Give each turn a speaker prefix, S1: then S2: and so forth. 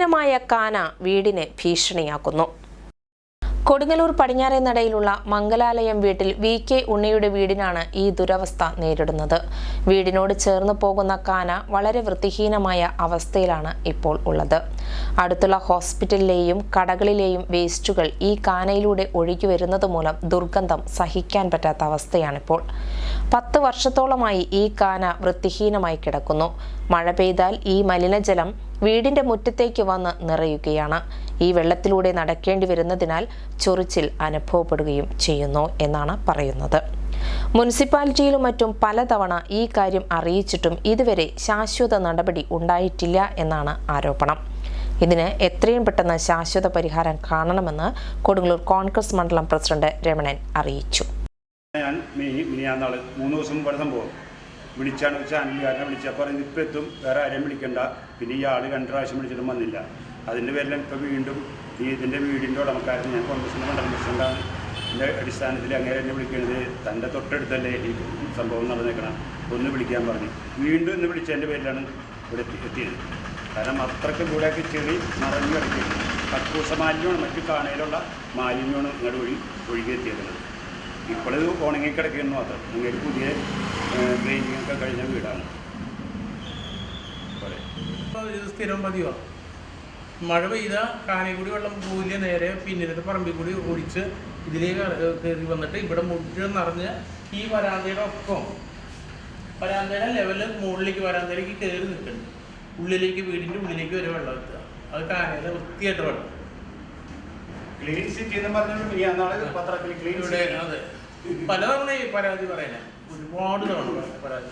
S1: വൃത്തിഹീനമായ കാന വീടിനെ ഭീഷണിയാക്കുന്നു. കൊടുങ്ങല്ലൂർ പടിഞ്ഞാറേനടയിലുള്ള മംഗലാലയം വീട്ടിൽ വി കെ ഉണ്ണിയുടെ വീടിനാണ് ഈ ദുരവസ്ഥ നേരിടുന്നത്. വീടിനോട് ചേർന്ന് പോകുന്ന കാന വളരെ വൃത്തിഹീനമായ അവസ്ഥയിലാണ് ഇപ്പോൾ ഉള്ളത്. അടുത്തുള്ള ഹോസ്പിറ്റലിലെയും കടകളിലെയും വേസ്റ്റുകൾ ഈ കാനയിലൂടെ ഒഴുകി വരുന്നത് മൂലം ദുർഗന്ധം സഹിക്കാൻ പറ്റാത്ത അവസ്ഥയാണിപ്പോൾ. പത്ത് വർഷത്തോളമായി ഈ കാന വൃത്തിഹീനമായി കിടക്കുന്നു. മഴ പെയ്താൽ ഈ മലിനജലം വീടിന്റെ മുറ്റത്തേക്ക് വന്ന് നിറയുകയാണ്. ഈ വെള്ളത്തിലൂടെ നടക്കേണ്ടി വരുന്നതിനാൽ ചൊറിച്ചിൽ അനുഭവപ്പെടുകയും ചെയ്യുന്നു എന്നാണ് പറയുന്നത്. മുനിസിപ്പാലിറ്റിയിലും മറ്റും പലതവണ ഈ കാര്യം അറിയിച്ചിട്ടും ഇതുവരെ ശാശ്വത നടപടി ഉണ്ടായിട്ടില്ല എന്നാണ് ആരോപണം. ഇതിന് എത്രയും പെട്ടെന്ന് ശാശ്വത പരിഹാരം കാണണമെന്ന് കൊടുങ്ങല്ലൂർ കോൺഗ്രസ് മണ്ഡലം പ്രസിഡന്റ് രമണൻ അറിയിച്ചു.
S2: മിനി നാളെ മൂന്ന് ദിവസം മുമ്പാണ് സംഭവം. വിളിച്ചാണ് ചാനലുകാരനെ വിളിച്ചപ്പോൾ പറയുന്നത് ഇപ്പം എത്തും. വേറെ ആരെയും വിളിക്കണ്ട. പിന്നെ ഈ ആൾ രണ്ട് പ്രാവശ്യം വിളിച്ചിട്ടും വന്നില്ല. അതിന്റെ പേരിലാണ് ഇപ്പോൾ വീണ്ടും ഈ ഇതിന്റെ വീടിന്റെ ഉടമക്കാരൻ ഞാൻ കോൺഗ്രസിന്റെ മണ്ഡലം പ്രസിഡന്റാണ് എന്റെ അടിസ്ഥാനത്തിൽ അങ്ങനെ എന്നെ വിളിക്കുന്നത് തന്റെ തൊട്ടടുത്തല്ലേ ഈ സംഭവം നടന്നേക്കണം ഒന്ന് വിളിക്കാൻ പറഞ്ഞു. വീണ്ടും ഇന്ന് വിളിച്ചതിന്റെ പേരിലാണ് ഇവിടെ എത്തി എത്തിയത്. കാരണം അത്രയ്ക്ക് ഇവിടെയൊക്കെ ചെളി നിറഞ്ഞു കിടക്കുകയാണ് കക്കൂസ മാലിന്യമാണ് മറ്റു കാണയിലുള്ള മാലിന്യമാണ് ഇങ്ങോട്ട് വഴി ഒഴുകി എത്തിയേക്കുന്നത് ഇപ്പോഴത് ഉണങ്ങി കിടക്കുന്നു മാത്രം. നിങ്ങൾ പുതിയ പെയിന്റിംഗ് ഒക്കെ കഴിഞ്ഞ വീടാണ്.
S3: ഇത് സ്ഥിരം പതിവാണ് മഴ പെയ്ത കാനയിൽ വെള്ളം പോയില്ല നേരെ പിന്നിലത്തെ പറമ്പിൽ കൂടി ഒഴിച്ച് ഇതിലേക്ക് കയറി വന്നിട്ട് ഇവിടെ മുഴുവൻ നിറഞ്ഞ് ഈ വരാന്തയുടെ ഒപ്പം വരാന്തയുടെ ലെവൽ മുകളിലേക്ക് വരാന്തയിലേക്ക് കയറി നിൽക്കുന്നുണ്ട് ഉള്ളിലേക്ക് വീടിന്റെ ഉള്ളിലേക്ക് വരെ വെള്ളം എത്തുക. അത് കാനയിലെ വൃത്തിയായിട്ട് വെള്ളം.
S2: ക്ലീൻ സിറ്റി എന്ന് മിനിയാന്നാൾ പത്രത്തിൽ ക്ലീൻ
S3: ഇവിടെ
S2: സിറ്റി
S3: അതെ. പലതവണ ഈ പരാതി പറയുന്നത് ഒരുപാട് തവണ പരാതി.